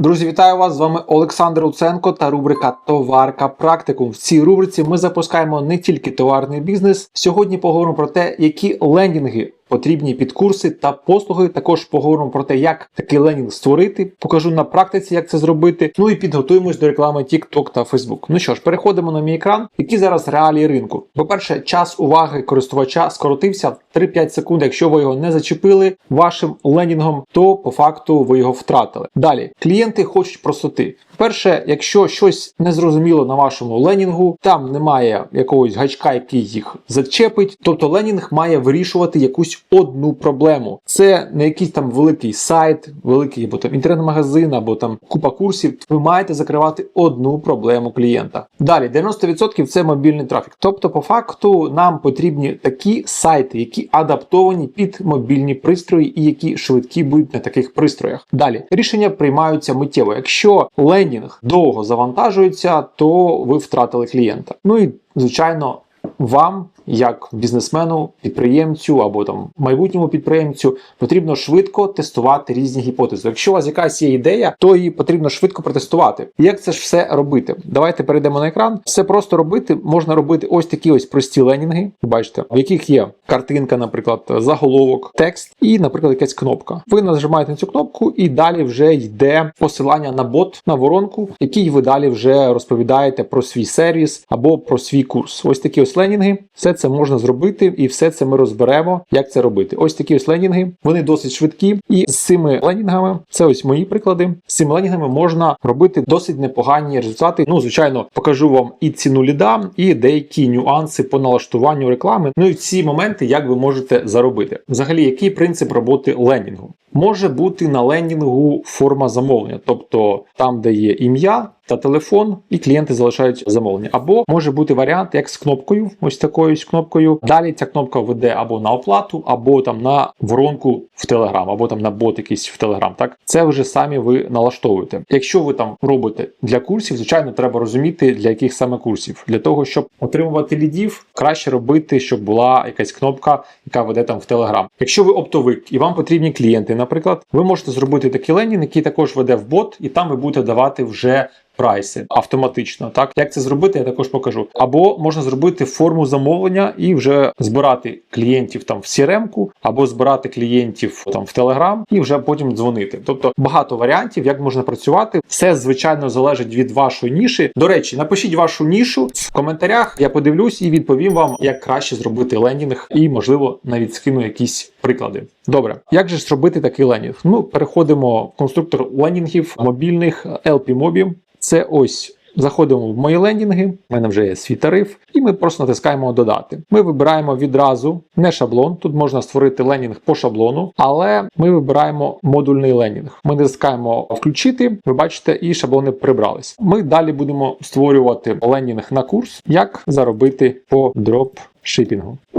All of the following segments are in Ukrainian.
Друзі, вітаю вас! З вами Олександр Луценко та рубрика Товарка Практикум. В цій рубриці ми запускаємо не тільки товарний бізнес. Сьогодні поговоримо про те, які лендінги потрібні під курси та послуги. Також поговоримо про те, як такий ленінг створити. Покажу на практиці, як це зробити. Ну і підготуємось до реклами TikTok та Facebook. Ну що ж, переходимо на мій екран. Які зараз реалії ринку? По-перше, час уваги користувача скоротився в 3-5 секунд. Якщо ви його не зачепили вашим ленінгом, то по факту ви його втратили. Далі клієнти хочуть простоти. Перше, якщо щось незрозуміло на вашому ленінгу, там немає якогось гачка, який їх зачепить. Тобто ленінг має вирішувати якусь одну проблему. Це не якийсь там великий сайт, великий або там інтернет-магазин, або там купа курсів. Ви маєте закривати одну проблему клієнта. Далі 90% це мобільний трафік. Тобто, по факту, нам потрібні такі сайти, які адаптовані під мобільні пристрої і які швидкі будуть на таких пристроях. Далі рішення приймаються миттєво. Якщо ленінг довго завантажується, то ви втратили клієнта. Ну і звичайно, вам, як бізнесмену, підприємцю або там майбутньому підприємцю, потрібно швидко тестувати різні гіпотези. Якщо у вас якась є ідея, то її потрібно швидко протестувати. Як це ж все робити? Давайте перейдемо на екран. Все просто робити можна робити ось такі ось прості ленінги. Бачите, в яких є картинка, наприклад, заголовок, текст і, наприклад, якась кнопка. Ви нажимаєте на цю кнопку, і далі вже йде посилання на бот на воронку, який ви далі вже розповідаєте про свій сервіс або про свій курс. Ось такі ось ленінги. Все це можна зробити, і все це ми розберемо, як це робити. Ось такі ось ленінги. Вони досить швидкі, і з цими ленінгами це ось мої приклади. З цими ленінгами можна робити досить непогані результати. Ну, звичайно, покажу вам і ціну ліда, і деякі нюанси по налаштуванню реклами. Ну і ці моменти, як ви можете заробити. Взагалі, який принцип роботи ленінгу? Може бути на ленінгу форма замовлення, тобто там, де є ім'я та телефон, і клієнти залишають замовлення. Або може бути варіант, як з кнопкою, ось такою ось кнопкою. Далі ця кнопка веде або на оплату, або там на воронку в Telegram, або там на бот якийсь в Telegram. Так це вже самі ви налаштовуєте. Якщо ви там робите для курсів, звичайно, треба розуміти для яких саме курсів. Для того, щоб отримувати лідів, краще робити, щоб була якась кнопка, яка веде там в Telegram. Якщо ви оптовик і вам потрібні клієнти, наприклад, ви можете зробити такий ленінг, який також веде в бот, і там ви будете давати вже прайси автоматично. Так як це зробити, я також покажу. Або можна зробити форму замовлення і вже збирати клієнтів там в CRM-ку, або збирати клієнтів там в Telegram і вже потім дзвонити. Тобто багато варіантів, як можна працювати. Все звичайно залежить від вашої ніші. До речі, напишіть вашу нішу в коментарях. Я подивлюсь і відповім вам, як краще зробити лендінг, і можливо навіть скину якісь приклади. Добре, як же зробити такий ленінг? Ну переходимо в конструктор ленінгів мобільних LP-мобів. Це ось заходимо в мої лендінги. У мене вже є свій тариф, і ми просто натискаємо додати. Ми вибираємо відразу не шаблон. Тут можна створити ленінг по шаблону, але ми вибираємо модульний ленінг. Ми натискаємо включити. Ви бачите, і шаблони прибрались. Ми далі будемо створювати ленінг на курс, як заробити по дроп.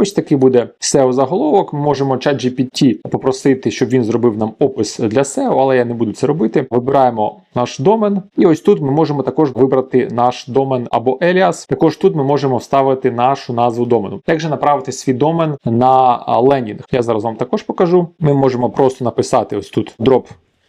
Ось такий буде SEO заголовок. Ми можемо ChatGPT попросити, щоб він зробив нам опис для SEO, але я не буду це робити. Вибираємо наш домен, і ось тут ми можемо також вибрати наш домен або Еліас. Також тут ми можемо вставити нашу назву домену. Як направити свій домен на лендінг? Я зараз вам також покажу. Ми можемо просто написати ось тут drop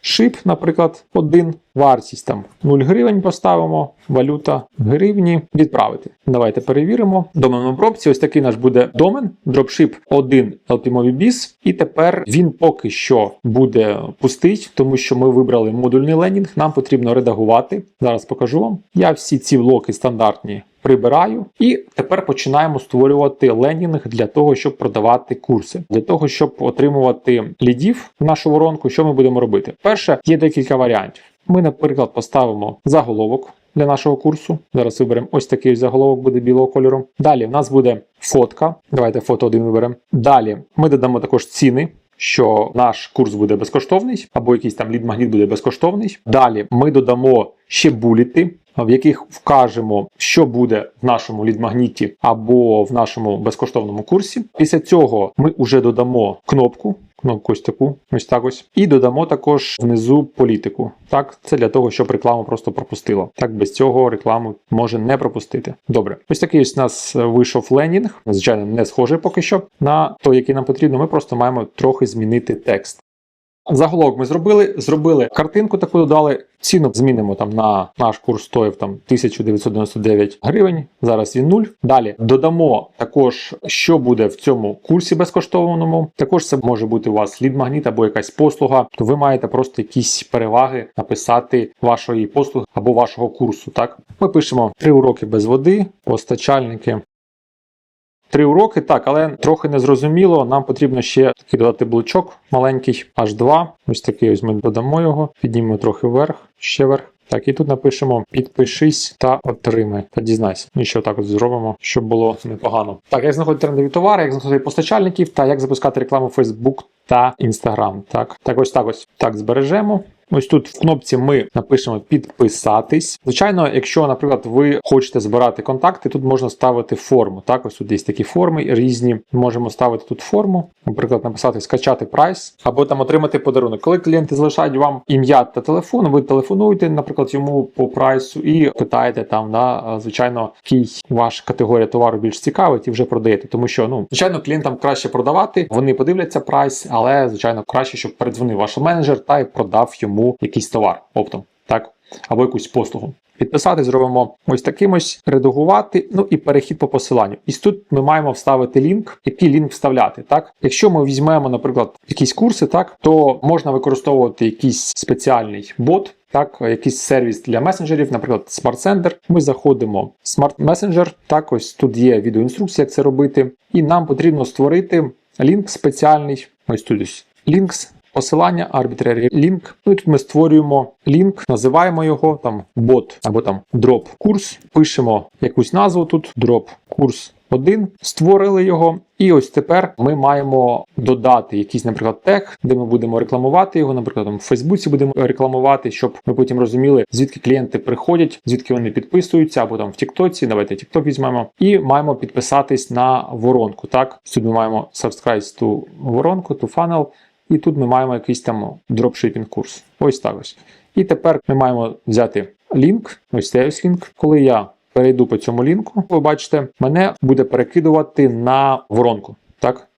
Шип, наприклад, один. Вартість там 0 гривень поставимо, валюта гривні. Відправити. Давайте перевіримо. Домен обробці. Ось такий наш буде домен. Dropship 1 LPMovie Biz. І тепер він поки що буде пустий, тому що ми вибрали модульний ленінг. Нам потрібно редагувати. Зараз покажу вам. Я всі ці блоки стандартні. Прибираю і тепер починаємо створювати ленінг для того, щоб продавати курси, для того, щоб отримувати лідів в нашу воронку. Що ми будемо робити? Перше, є декілька варіантів. Ми, наприклад, поставимо заголовок для нашого курсу. Зараз виберемо ось такий заголовок, буде білого кольору. Далі в нас буде фотка. Давайте фото один виберемо. Далі ми додамо також ціни. Що наш курс буде безкоштовний, або якийсь там лід-магніт буде безкоштовний. Далі ми додамо ще буліти, в яких вкажемо, що буде в нашому лід-магніті або в нашому безкоштовному курсі. Після цього ми вже додамо кнопку. Кнопку ось таку, ось так ось. І додамо також внизу політику. Так, це для того, щоб рекламу просто пропустила. Так, без цього рекламу може не пропустити. Добре, ось такий ось у нас вийшов ленінг. Звичайно, не схожий поки що на той, який нам потрібно. Ми просто маємо трохи змінити текст. Заголовок ми зробили, зробили картинку таку додали. Ціну змінимо там на наш курс стоїв там 1999 гривень. Зараз він 0. Далі додамо також, що буде в цьому курсі безкоштовному. Також це може бути у вас лід-магніт або якась послуга. То ви маєте просто якісь переваги написати вашої послуги або вашого курсу. Так, ми пишемо три уроки без води, постачальники. Три уроки, так, але трохи незрозуміло. Нам потрібно ще такий додати блочок маленький, аж два. Ось такий ось ми додамо його, піднімемо трохи вверх, ще вверх. Так, і тут напишемо підпишись та отримай. Та дізнайся. І ще отак от зробимо, щоб було непогано. Так, як знаходити трендові товари, як знаходити постачальників та як запускати рекламу Facebook та Instagram. Так, так ось так ось. Так, збережемо. Ось тут в кнопці ми напишемо підписатись. Звичайно, якщо, наприклад, ви хочете збирати контакти, тут можна ставити форму. Так, ось тут є такі форми різні. Можемо ставити тут форму, наприклад, написати скачати прайс або там отримати подарунок. Коли клієнти залишають вам ім'я та телефон, ви телефонуєте, наприклад, йому по прайсу і питаєте там, да, звичайно, який ваша категорія товару більш цікавить і вже продаєте. Тому що, ну, звичайно, клієнтам краще продавати, вони подивляться прайс, але звичайно краще, щоб передзвонив ваш менеджер та й продав йому якийсь товар оптом, так, або якусь послугу. Підписати зробимо ось таким ось, редагувати, ну і перехід по посиланню. І тут ми маємо вставити лінк, який лінк вставляти. Так, Якщо ми візьмемо, наприклад, якісь курси, так, то можна використовувати якийсь спеціальний бот. Так, якийсь сервіс для месенджерів, наприклад, Smart Sender. Ми заходимо в Smart Messenger, так, ось тут є відеоінструкція, як це робити. І нам потрібно створити лінк спеціальний. Ось тут ось links, посилання, arbitrary link. Ну і тут ми створюємо лінк, називаємо його там бот або там drop курс. Пишемо якусь назву тут, drop курс 1, створили його. І ось тепер ми маємо додати якийсь, наприклад, тег, де ми будемо рекламувати його, наприклад, там в Фейсбуці будемо рекламувати, щоб ми потім розуміли, звідки клієнти приходять, звідки вони підписуються, або там в Тіктоці. Давайте Тікток візьмемо. І маємо підписатись на воронку. Так, тут ми маємо subscribe to воронку, to funnel. І тут ми маємо якийсь там дропшипінг курс. Ось так ось. І тепер ми маємо взяти лінк, ось цей ось лінк. Коли я перейду по цьому лінку, ви бачите, мене буде перекидувати на воронку. Так?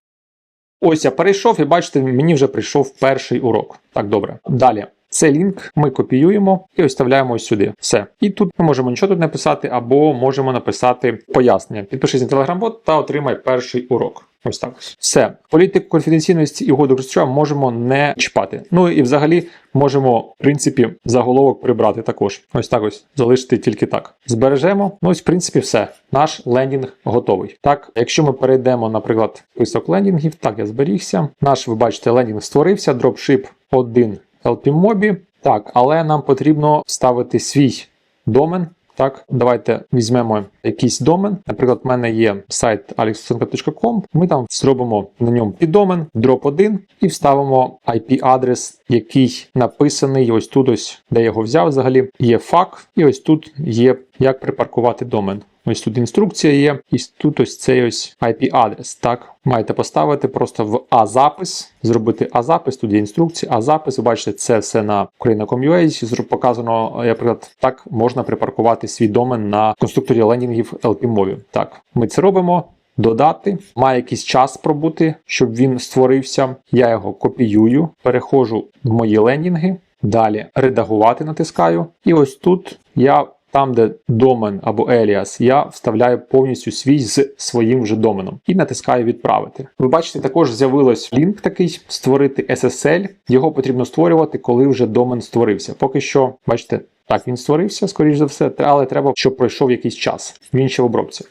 Ось я перейшов, і бачите, мені вже прийшов перший урок. Так, добре. Далі. Цей лінк ми копіюємо і ось вставляємо ось сюди. Все. І тут ми можемо нічого тут написати, або можемо написати пояснення. Підпишись на Telegram-бот та отримай перший урок. Ось так. Все. Політику конфіденційності і угоду користувача можемо не чіпати. Ну і взагалі можемо, в принципі, заголовок прибрати також. Ось так ось залишити тільки так. Збережемо. Ну ось, в принципі, все. Наш лендінг готовий. Так, якщо ми перейдемо, наприклад, список лендінгів, так, я зберігся. Наш, ви бачите, лендінг створився, дропшип 1 LPMOBI. Так, але нам потрібно вставити свій домен. Так, давайте візьмемо якийсь домен. Наприклад, в мене є сайт alexosenka.com, Ми там зробимо на ньому піддомен, drop 1 і вставимо IP-адрес, який написаний ось тут, ось де я його взяв взагалі. Є фак, і ось тут є як припаркувати домен. Ось тут інструкція є, і тут ось цей ось IP-адрес. Так, маєте поставити просто в А-запис, зробити А-запис, тут є інструкція, А-запис. Ви бачите, це все на Ukraina.com.ua показано, наприклад, так можна припаркувати свій домен на конструкторі лендінгів LP-мові. Так, ми це робимо. Додати, має якийсь час пробути, щоб він створився. Я його копіюю, переходжу в мої лендінги, далі редагувати натискаю. І ось тут я там, де домен або еліас, я вставляю повністю свій з своїм вже доменом і натискаю відправити. Ви бачите, також з'явилось лінк такий створити SSL. Його потрібно створювати, коли вже домен створився. Поки що, бачите, так він створився, скоріш за все, але треба, щоб пройшов якийсь час. Він ще в обробці.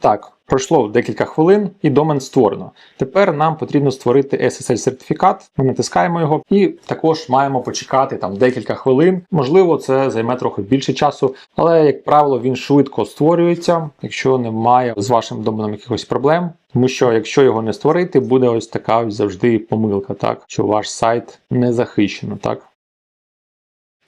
Так, пройшло декілька хвилин і домен створено. Тепер нам потрібно створити SSL-сертифікат. Ми натискаємо його і також маємо почекати там декілька хвилин. Можливо, це займе трохи більше часу, але, як правило, він швидко створюється, якщо немає з вашим доменом якихось проблем. Тому що якщо його не створити, буде ось така ось завжди помилка, так що ваш сайт не захищено. так.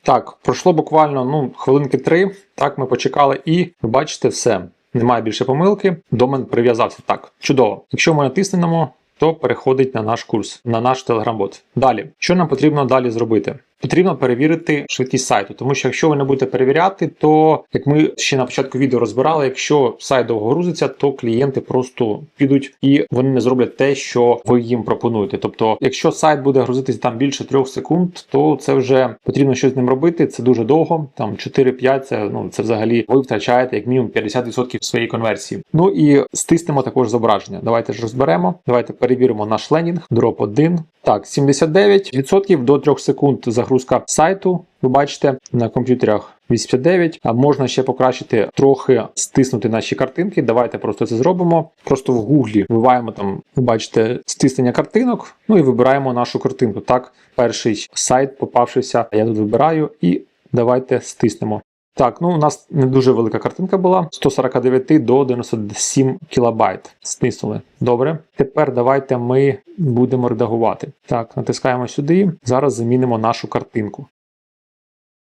Так, пройшло буквально ну, хвилинки три. Так, ми почекали, і ви бачите все. Немає більше помилки, домен прив'язався. Так, чудово. Якщо ми натиснемо, то переходить на наш курс, на наш телеграм-бот. Далі, що нам потрібно далі зробити? Потрібно перевірити швидкість сайту, тому що якщо ви не будете перевіряти, то як ми ще на початку відео розбирали, якщо сайт довго грузиться, то клієнти просто підуть і вони не зроблять те, що ви їм пропонуєте. Тобто, якщо сайт буде грузитися там більше 3 секунд, то це вже потрібно щось з ним робити. Це дуже довго. Там 4-5, це ну це взагалі ви втрачаєте як мінімум 50% своєї конверсії. Ну і стиснемо також зображення. Давайте ж розберемо. Давайте перевіримо наш ленінг. Дроп 1. Так, 79% до 3 секунд загрузка сайту. Ви бачите на комп'ютерах 89, а можна ще покращити трохи стиснути наші картинки. Давайте просто це зробимо. Просто в гуглі вбиваємо там, ви бачите, стиснення картинок. Ну і вибираємо нашу картинку. Так, перший сайт попавшися. Я тут вибираю і давайте стиснемо. Так, ну у нас не дуже велика картинка була 149 до 97 кілобайт. Стиснули. Добре. Тепер давайте ми будемо редагувати. Так, натискаємо сюди. Зараз замінимо нашу картинку.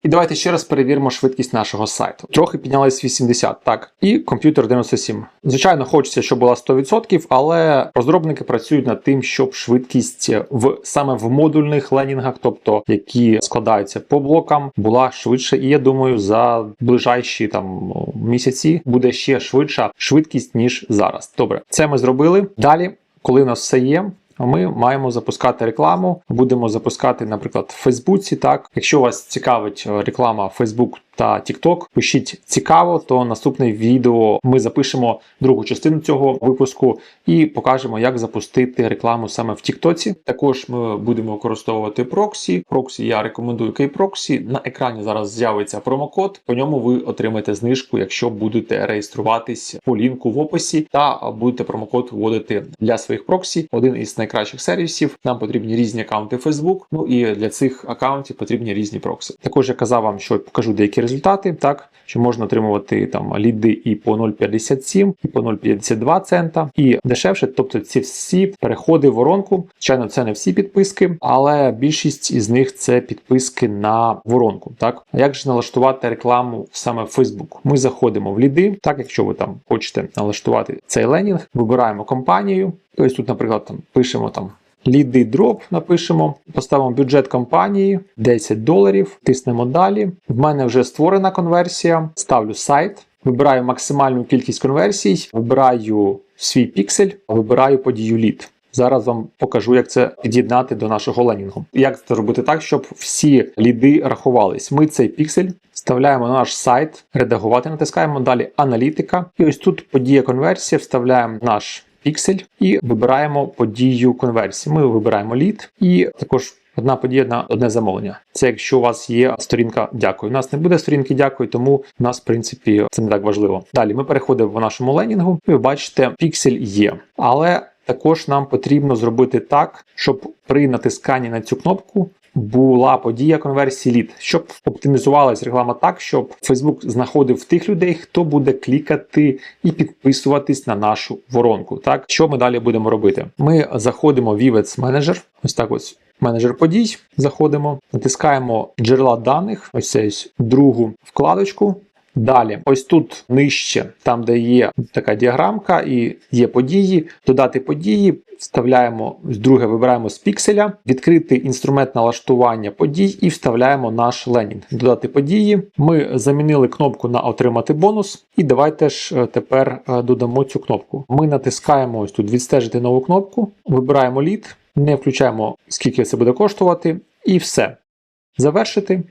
І давайте ще раз перевіримо швидкість нашого сайту. Трохи піднялась 80, так, і комп'ютер 97. Звичайно, хочеться, щоб була 100%, але розробники працюють над тим, щоб швидкість в саме в модульних ленінгах, тобто які складаються по блокам, була швидше. І я думаю, за ближайші там місяці буде ще швидша швидкість ніж зараз. Добре, це ми зробили. Далі, коли у нас все є. Ми маємо запускати рекламу. Будемо запускати, наприклад, в Фейсбуці. Так, якщо вас цікавить реклама Facebook та TikTok, пишіть цікаво, то наступне відео ми запишемо другу частину цього випуску і покажемо, як запустити рекламу саме в TikTok. Також ми будемо використовувати проксі. Проксі я рекомендую KProxy. На екрані зараз з'явиться промокод. По ньому ви отримаєте знижку, якщо будете реєструватись по лінку в описі, та будете промокод вводити для своїх проксі. Один із найкращих сервісів. Нам потрібні різні аккаунти Facebook. Ну і для цих аккаунтів потрібні різні проксі. Також я казав вам, що покажу деякі результати, так що можна отримувати там ліди і по 0,57, і по 0,52 цента, і дешевше. Тобто ці всі переходи в воронку. Звичайно, це не всі підписки, але більшість із них це підписки на воронку. Так, як же налаштувати рекламу саме в Facebook? Ми заходимо в ліди, так якщо ви там хочете налаштувати цей ленінг, вибираємо компанію. Ось тут, наприклад, там пишемо там. Ліди дроп напишемо, поставимо бюджет компанії 10 доларів, тиснемо далі. В мене вже створена конверсія, ставлю сайт, вибираю максимальну кількість конверсій, вибираю свій піксель, вибираю подію лід. Зараз вам покажу, як це під'єднати до нашого ленінгу. Як це робити так, щоб всі ліди рахувались. Ми цей піксель вставляємо на наш сайт, редагувати, натискаємо далі аналітика. І ось тут подія конверсія, вставляємо наш піксель і вибираємо подію конверсії. Ми вибираємо лід і також. Одна подія на одне замовлення. Це якщо у вас є сторінка дякую. У нас не буде сторінки дякую, тому у нас, в принципі, це не так важливо. Далі ми переходимо в нашому ленінгу, ви бачите, піксель є. Але також нам потрібно зробити так, щоб при натисканні на цю кнопку була подія конверсії лід, щоб оптимізувалась реклама так, щоб Facebook знаходив тих людей, хто буде клікати і підписуватись на нашу воронку. Так, що ми далі будемо робити? Ми заходимо в Events Manager, ось так ось. Менеджер подій, заходимо, натискаємо джерела даних, ось цю другу вкладочку. Далі, ось тут нижче, там де є така діаграмка і є події, додати події, вставляємо друге, вибираємо з пікселя, відкрити інструмент налаштування подій і вставляємо наш ленінг. Додати події. Ми замінили кнопку на отримати бонус. І давайте ж тепер додамо цю кнопку. Ми натискаємо ось тут відстежити нову кнопку, вибираємо лід, не включаємо, скільки це буде коштувати, і все. Завершити.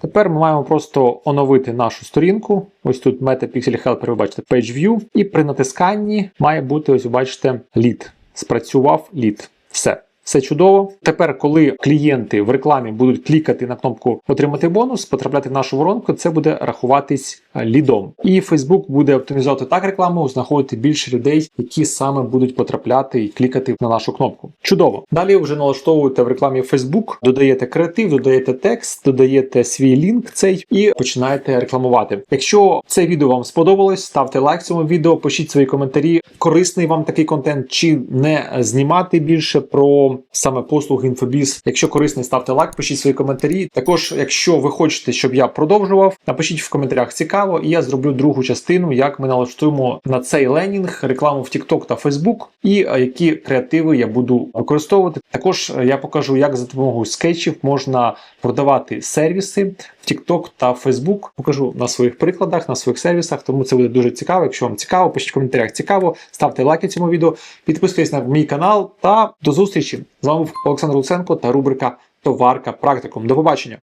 Тепер ми маємо просто оновити нашу сторінку. Ось тут Meta Pixel Helper, ви бачите, Page View. І при натисканні має бути, ось ви бачите, лід. Спрацював лід. Все. Все чудово. Тепер, коли клієнти в рекламі будуть клікати на кнопку Отримати бонус, потрапляти в нашу воронку, це буде рахуватись лідом. І Facebook буде оптимізувати так рекламу, знаходити більше людей, які саме будуть потрапляти і клікати на нашу кнопку. Чудово. Далі вже налаштовуєте в рекламі Facebook, додаєте креатив, додаєте текст, додаєте свій лінк цей і починаєте рекламувати. Якщо це відео вам сподобалось, ставте лайк цьому відео, пишіть свої коментарі. Корисний вам такий контент, чи не знімати більше про саме послуг інфобіз. Якщо корисний, ставте лайк, пишіть свої коментарі. Також, якщо ви хочете, щоб я продовжував, напишіть в коментарях цікаво, і я зроблю другу частину, як ми налаштуємо на цей ленінг рекламу в TikTok та Facebook, і е, які креативи я буду використовувати. Також е, я покажу, як за допомогою скетчів можна продавати сервіси в TikTok та Facebook. Покажу на своїх прикладах, на своїх сервісах. Тому це буде дуже цікаво. Якщо вам цікаво, пишіть в коментарях цікаво, ставте лайки цьому відео, підписуйтесь на мій канал та до зустрічі. З вами Олександр Луценко та рубрика Товарка практикум. До побачення.